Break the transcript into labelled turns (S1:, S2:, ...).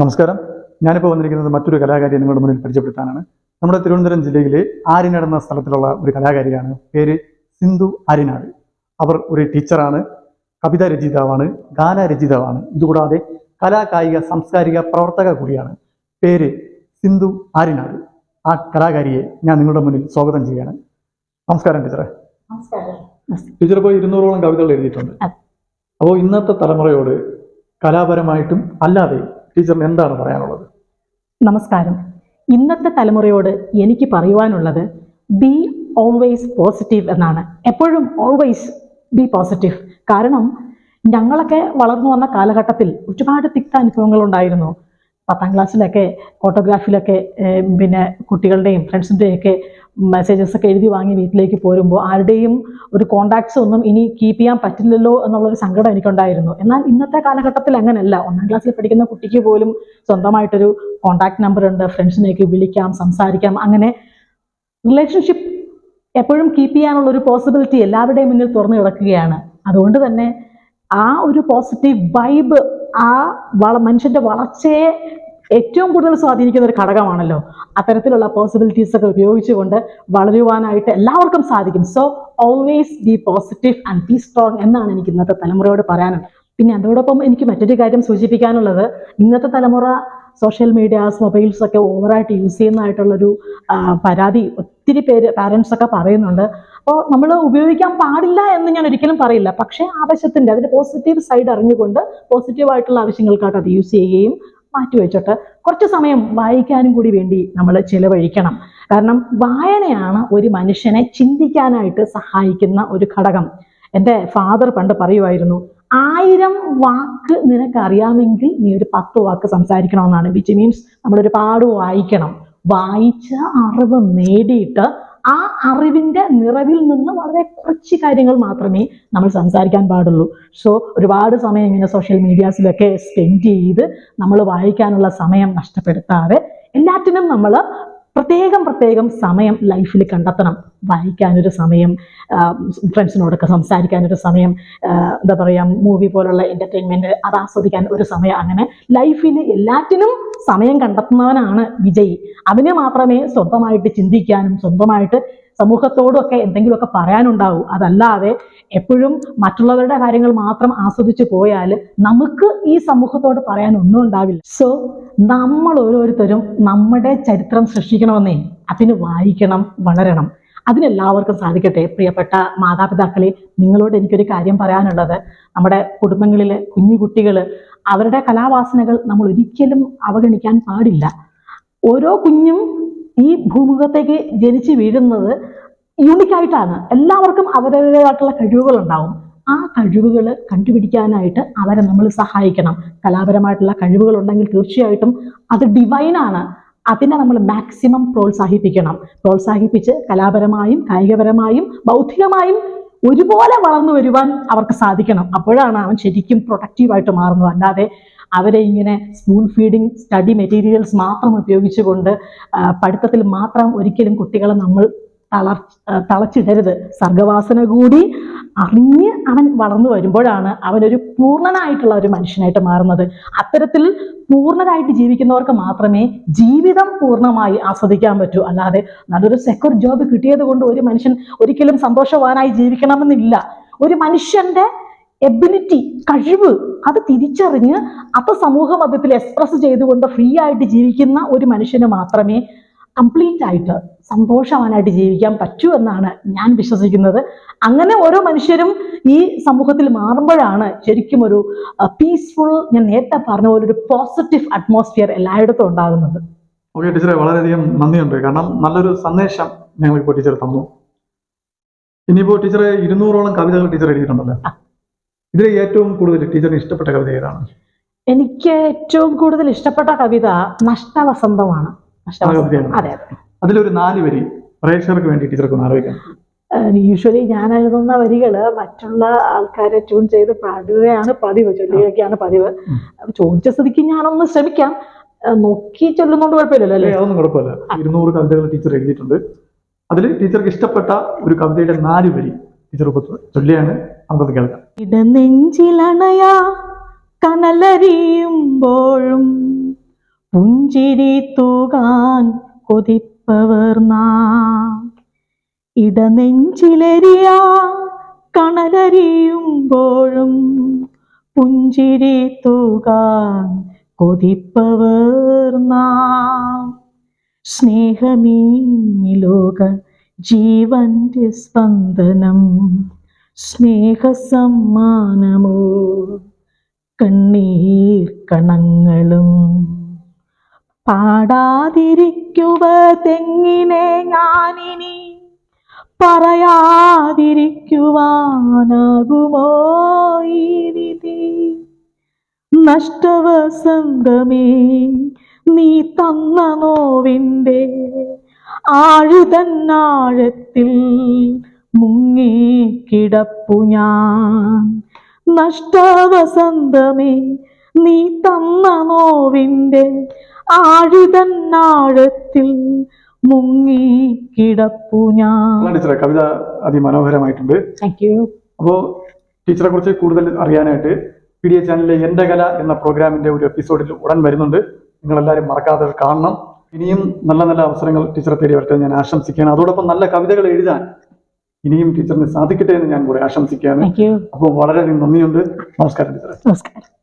S1: നമസ്കാരം. ഞാനിപ്പോൾ വന്നിരിക്കുന്നത് മറ്റൊരു കലാകാരി നിങ്ങളുടെ മുന്നിൽ പരിചയപ്പെടുത്താനാണ്. നമ്മുടെ തിരുവനന്തപുരം ജില്ലയിലെ ആര്യനാട് എന്ന സ്ഥലത്തിലുള്ള ഒരു കലാകാരിയാണ്. പേര് സിന്ധു ആര്യനാട്. അവർ ഒരു ടീച്ചറാണ് കവിതാ രചയിതാവാണ് ഗാനരചയിതാവാണ് ഇതുകൂടാതെ കലാകായിക സാംസ്കാരിക പ്രവർത്തക കൂടിയാണ്. പേര് സിന്ധു ആരിനാട് ആ കലാകാരിയെ ഞാൻ നിങ്ങളുടെ മുന്നിൽ സ്വാഗതം ചെയ്യാണ് നമസ്കാരം ടീച്ചറെ. ടീച്ചർ ഇപ്പോൾ ഇരുന്നൂറോളം കവിതകൾ എഴുതിയിട്ടുണ്ട്. അപ്പോൾ ഇന്നത്തെ തലമുറയോട് കലാപരമായിട്ടും അല്ലാതെ ടീച്ചറിന് എന്താണ് പറയാനുള്ളത്?
S2: നമസ്കാരം. ഇന്നത്തെ തലമുറയോട് എനിക്ക് പറയുവാനുള്ളത് ബി ഓൾവേസ് പോസിറ്റീവ് എന്നാണ്. എപ്പോഴും ഓൾവേസ് ബി പോസിറ്റീവ് കാരണം ഞങ്ങളൊക്കെ വളർന്നു വന്ന കാലഘട്ടത്തിൽ ഒരുപാട് തിക്ത അനുഭവങ്ങൾ ഉണ്ടായിരുന്നു പത്താം ക്ലാസ്സിലൊക്കെ ഫോട്ടോഗ്രാഫിലൊക്കെ പിന്നെ കുട്ടികളുടെയും ഫ്രണ്ട്സിന്റെയും ഒക്കെ മെസ്സേജസ് ഒക്കെ എഴുതി വാങ്ങി വീട്ടിലേക്ക് പോരുമ്പോൾ ആരുടെയും ഒരു കോണ്ടാക്ട്സ് ഒന്നും ഇനി കീപ്പ് ചെയ്യാൻ പറ്റില്ലല്ലോ എന്നുള്ളൊരു സങ്കടം എനിക്കുണ്ടായിരുന്നു. എന്നാൽ ഇന്നത്തെ കാലഘട്ടത്തിൽ അങ്ങനെയല്ല ഒന്നാം ക്ലാസ്സിൽ പഠിക്കുന്ന കുട്ടിക്ക് പോലും സ്വന്തമായിട്ടൊരു കോണ്ടാക്ട് നമ്പർ ഉണ്ട്. ഫ്രണ്ട്സിനേക്ക് വിളിക്കാം സംസാരിക്കാം. അങ്ങനെ റിലേഷൻഷിപ്പ് എപ്പോഴും കീപ്പ് ചെയ്യാനുള്ള ഒരു പോസിബിലിറ്റി എല്ലാവരുടെയും മുന്നിൽ തുറന്നു കിടക്കുകയാണ്. അതുകൊണ്ട് തന്നെ ആ ഒരു പോസിറ്റീവ് വൈബ് ആ വള മനുഷ്യന്റെ വളർച്ചയെ ഏറ്റവും കൂടുതൽ സ്വാധീനിക്കുന്ന ഒരു ഘടകമാണല്ലോ. അത്തരത്തിലുള്ള പോസിബിലിറ്റീസ് ഒക്കെ ഉപയോഗിച്ചുകൊണ്ട് വളരുവാനായിട്ട് എല്ലാവർക്കും സാധിക്കും. So always be positive and be strong എന്നാണ് എനിക്ക് ഇന്നത്തെ തലമുറയോട് പറയാനുള്ളത്. പിന്നെ അതോടൊപ്പം എനിക്ക് മറ്റൊരു കാര്യം സൂചിപ്പിക്കാനുള്ളത്. ഇന്നത്തെ തലമുറ സോഷ്യൽ മീഡിയാസ് മൊബൈൽസ് ഒക്കെ ഓവറായിട്ട് യൂസ് ചെയ്യുന്നതായിട്ടുള്ളൊരു പരാതി ഒത്തിരി പേര് പാരൻസ് ഒക്കെ പറയുന്നുണ്ട്. അപ്പോൾ നമ്മൾ ഉപയോഗിക്കാൻ പാടില്ല എന്ന് ഞാൻ ഒരിക്കലും പറയില്ല. പക്ഷേ ആവശ്യത്തിന്റെ അതിന്റെ പോസിറ്റീവ് സൈഡ് അറിഞ്ഞുകൊണ്ട് പോസിറ്റീവായിട്ടുള്ള ആവശ്യങ്ങൾക്കായിട്ട് അത് യൂസ് ചെയ്യുകയും മാറ്റിവെച്ചിട്ട് കുറച്ച് സമയം വായിക്കാനും കൂടി വേണ്ടി നമ്മൾ ചിലവഴിക്കണം. കാരണം വായനയാണ് ഒരു മനുഷ്യനെ ചിന്തിക്കാനായിട്ട് സഹായിക്കുന്ന ഒരു ഘടകം. എന്റെ ഫാദർ പണ്ട് പറയുമായിരുന്നു ആയിരം വാക്ക് നിനക്ക് അറിയാമെങ്കിൽ നീ ഒരു പത്ത് വാക്ക് സംസാരിക്കണമെന്നാണ്. വിച്ച് മീൻസ് നമ്മൾ ഒരുപാട് വായിക്കണം. വായിച്ച അറിവ് നേടിയിട്ട് ആ അറിവിന്റെ നിറവിൽ നിന്ന് വളരെ കുറച്ച് കാര്യങ്ങൾ മാത്രമേ നമ്മൾ സംസാരിക്കാൻ പാടുള്ളൂ. സോ ഒരുപാട് സമയം ഇങ്ങനെ സോഷ്യൽ മീഡിയാസിലൊക്കെ സ്പെൻഡ് ചെയ്ത് നമ്മൾ വായിക്കാനുള്ള സമയം നഷ്ടപ്പെടുത്താതെ എല്ലാറ്റിനും നമ്മൾ പ്രത്യേകം പ്രത്യേകം സമയം ലൈഫിൽ കണ്ടെത്തണം. വായിക്കാനൊരു സമയം ഫ്രണ്ട്സിനോടൊക്കെ സംസാരിക്കാനൊരു സമയം എന്താ പറയുക മൂവി പോലുള്ള എന്റർടൈൻമെന്റ് അത് ആസ്വദിക്കാൻ ഒരു സമയം അങ്ങനെ ലൈഫിൽ എല്ലാറ്റിനും സമയം കണ്ടെത്തുന്നവനാണ് വിജയി. അവന് മാത്രമേ സ്വന്തമായിട്ട് ചിന്തിക്കാനും സ്വന്തമായിട്ട് സമൂഹത്തോടൊക്കെ എന്തെങ്കിലുമൊക്കെ പറയാനുണ്ടാവൂ. അതല്ലാതെ എപ്പോഴും മറ്റുള്ളവരുടെ കാര്യങ്ങൾ മാത്രം ആസ്വദിച്ച് പോയാൽ നമുക്ക് ഈ സമൂഹത്തോട് പറയാൻ ഒന്നും ഉണ്ടാവില്ല. സോ നമ്മൾ ഓരോരുത്തരും നമ്മുടെ ചരിത്രം സൃഷ്ടിക്കണമെന്നേ അതിന് വായിക്കണം വളരണം. അതിനെല്ലാവർക്കും സാധിക്കട്ടെ. പ്രിയപ്പെട്ട മാതാപിതാക്കളെ നിങ്ങളോട് എനിക്കൊരു കാര്യം പറയാനുള്ളത്. നമ്മുടെ കുടുംബങ്ങളിലെ കുഞ്ഞു കുട്ടികൾ അവരുടെ കലാവാസനകൾ നമ്മൾ ഒരിക്കലും അവഗണിക്കാൻ പാടില്ല. ഓരോ കുഞ്ഞും ഈ ഭൂമുഖത്തേക്ക് ജനിച്ചു വീഴുന്നത് യൂണിക്കായിട്ടാണ് എല്ലാവർക്കും അവരുടേതായിട്ടുള്ള കഴിവുകൾ ഉണ്ടാവും ആ കഴിവുകൾ കണ്ടുപിടിക്കാനായിട്ട് അവരെ നമ്മൾ സഹായിക്കണം. കലാപരമായിട്ടുള്ള കഴിവുകൾ ഉണ്ടെങ്കിൽ തീർച്ചയായിട്ടും അത് ഡിവൈനാണ് അതിനെ നമ്മൾ മാക്സിമം പ്രോത്സാഹിപ്പിക്കണം. പ്രോത്സാഹിപ്പിച്ച് കലാപരമായും കായികപരമായും ബൗദ്ധികമായും ഒരുപോലെ വളർന്നു വരുവാൻ അവർക്ക് സാധിക്കണം. അപ്പോഴാണ് അവൻ ശരിക്കും പ്രൊഡക്റ്റീവായിട്ട് മാറുന്നത്. അല്ലാതെ അവരെ ഇങ്ങനെ സ്പൂൺ ഫീഡിങ് സ്റ്റഡി മെറ്റീരിയൽസ് മാത്രം ഉപയോഗിച്ചുകൊണ്ട് പഠിത്തത്തിൽ മാത്രം ഒരിക്കലും കുട്ടികളെ നമ്മൾ തളർ തളച്ചിടരുത്. സർഗവാസന കൂടി അറിഞ്ഞ് അവൻ വളർന്നു വരുമ്പോഴാണ് അവനൊരു പൂർണനായിട്ടുള്ള ഒരു മനുഷ്യനായിട്ട് മാറുന്നത്. അത്തരത്തിൽ പൂർണരായിട്ട് ജീവിക്കുന്നവർക്ക് മാത്രമേ ജീവിതം പൂർണമായി ആസ്വദിക്കാൻ പറ്റൂ. അല്ലാതെ നല്ലൊരു സെക്യൂർ ജോബ് കിട്ടിയത് കൊണ്ട് ഒരു മനുഷ്യൻ ഒരിക്കലും സന്തോഷവാനായി ജീവിക്കണമെന്നില്ല. ഒരു മനുഷ്യന്റെ എബിലിറ്റി കഴിവ് അത് തിരിച്ചറിഞ്ഞ് അത് സമൂഹ മധ്യത്തിൽ എക്സ്പ്രസ് ചെയ്തുകൊണ്ട് ഫ്രീ ആയിട്ട് ജീവിക്കുന്ന ഒരു മനുഷ്യന് മാത്രമേ കംപ്ലീറ്റ് ആയിട്ട് സന്തോഷവാനായിട്ട് ജീവിക്കാൻ പറ്റൂ എന്നാണ് ഞാൻ വിശ്വസിക്കുന്നത്. അങ്ങനെ ഓരോ മനുഷ്യരും ഈ സമൂഹത്തിൽ മാറുമ്പോഴാണ് ശരിക്കും ഒരു പീസ്ഫുൾ ഞാൻ നേരത്തെ പറഞ്ഞ പോലെ ഒരു പോസിറ്റീവ് അറ്റ്മോസ്ഫിയർ എല്ലായിടത്തും ഉണ്ടാകുന്നത്.
S1: ഓക്കെ ടീച്ചറെ വളരെയധികം നന്ദിയുണ്ട്. കാരണം നല്ലൊരു സന്ദേശം ഞങ്ങളിപ്പോൾ ടീച്ചർ തന്നു. ഇനിയിപ്പോൾ ടീച്ചറെ ഇരുന്നൂറോളം കവിതകൾ ടീച്ചർ എഴുതിയിട്ടുണ്ടല്ലോ. ഇതിൽ ഏറ്റവും കൂടുതൽ ടീച്ചറിന് ഇഷ്ടപ്പെട്ട കവിത ഏതാണ്?
S2: എനിക്ക് ഏറ്റവും കൂടുതൽ ഇഷ്ടപ്പെട്ട കവിത നഷ്ടവസന്തമാണ്. അതെ അതെ.
S1: അതിലൊരു നാല് വരി പ്രേക്ഷകർക്ക് വേണ്ടി ടീച്ചർക്ക് ഒന്ന് ആലോചിക്കാം
S2: യൂഷ്വലി ഞാൻ എഴുതുന്ന വരികൾ മറ്റുള്ള ആൾക്കാരെ ട്യൂൺ ചെയ്ത് പാടുകയാണ് പതിവ് ചൊല്ലുകയൊക്കെയാണ് പതിവ്. ചോദിച്ച സ്ഥിതിക്ക് ഞാനൊന്ന് ശ്രമിക്കാം. നോക്കി ചൊല്ലുന്നോണ്ട് കുഴപ്പമില്ലല്ലോ
S1: അതൊന്നും കുഴപ്പമില്ല. ഇരുന്നൂറ് കവിതകൾ ടീച്ചർ എഴുതിയിട്ടുണ്ട്. അതിൽ ടീച്ചർക്ക് ഇഷ്ടപ്പെട്ട ഒരു കവിതയുടെ നാല് വരി ടീച്ചർ ചൊല്ലിയാണ് നമുക്കത് കേൾക്കാം.
S2: ഇടനെഞ്ചിലണയാ കനലരിയുമ്പോഴും പുഞ്ചിരി തൂകാൻ കൊതിപ്പവർ നാം. ഇടനെഞ്ചിലെരിയ കണലരിയുമ്പോഴും പുഞ്ചിരി തൂകാൻ കൊതിപ്പവർ സ്നേഹമീ ലോക ജീവന്റെ സ്പന്ദനം സ്നേഹസമ്മാനമോ കണ്ണീർ കണങ്ങളും. പാടാതിരിക്കുവതെങ്ങിനെ ഞാനിനി പറയാതിരിക്കുവാനാകുമോ ഈ വിധി നഷ്ടവസന്തമേ നീ തന്ന നോവിന്റെ ആഴുതന്നാഴത്തിൽ മുങ്ങിക്കിടപ്പു ഞാൻ. നഷ്ടവസന്തമേ നീ തന്ന നോവിന്റെ ആഴുതന്നാഴത്തിൽ മുങ്ങിക്കിടപ്പു ഞാൻ.
S1: ടീച്ചറെ കവിത അതിമനോഹരമായിട്ടുണ്ട്.
S2: താങ്ക് യു
S1: അപ്പോ ടീച്ചറെ കുറിച്ച് കൂടുതൽ അറിയാനായിട്ട് പി ഡി എ ചാനലിലെ എന്റെ കല എന്ന പ്രോഗ്രാമിന്റെ ഒരു എപ്പിസോഡിൽ ഉടൻ വരുന്നുണ്ട്. നിങ്ങളെല്ലാവരും മറക്കാതെ കാണണം. ഇനിയും നല്ല നല്ല അവസരങ്ങൾ ടീച്ചറെ തേടി വരട്ടെ ഞാൻ ആശംസിക്കുകയാണ്. അതോടൊപ്പം നല്ല കവിതകൾ എഴുതാൻ ഇനിയും ടീച്ചറിന് സാധിക്കട്ടെ എന്ന് ഞാൻ കൂടെ ആശംസിക്കുകയാണ്. അപ്പോൾ വളരെയധികം നന്ദിയുണ്ട്. നമസ്കാരം ടീച്ചറെ.
S2: നമസ്കാരം.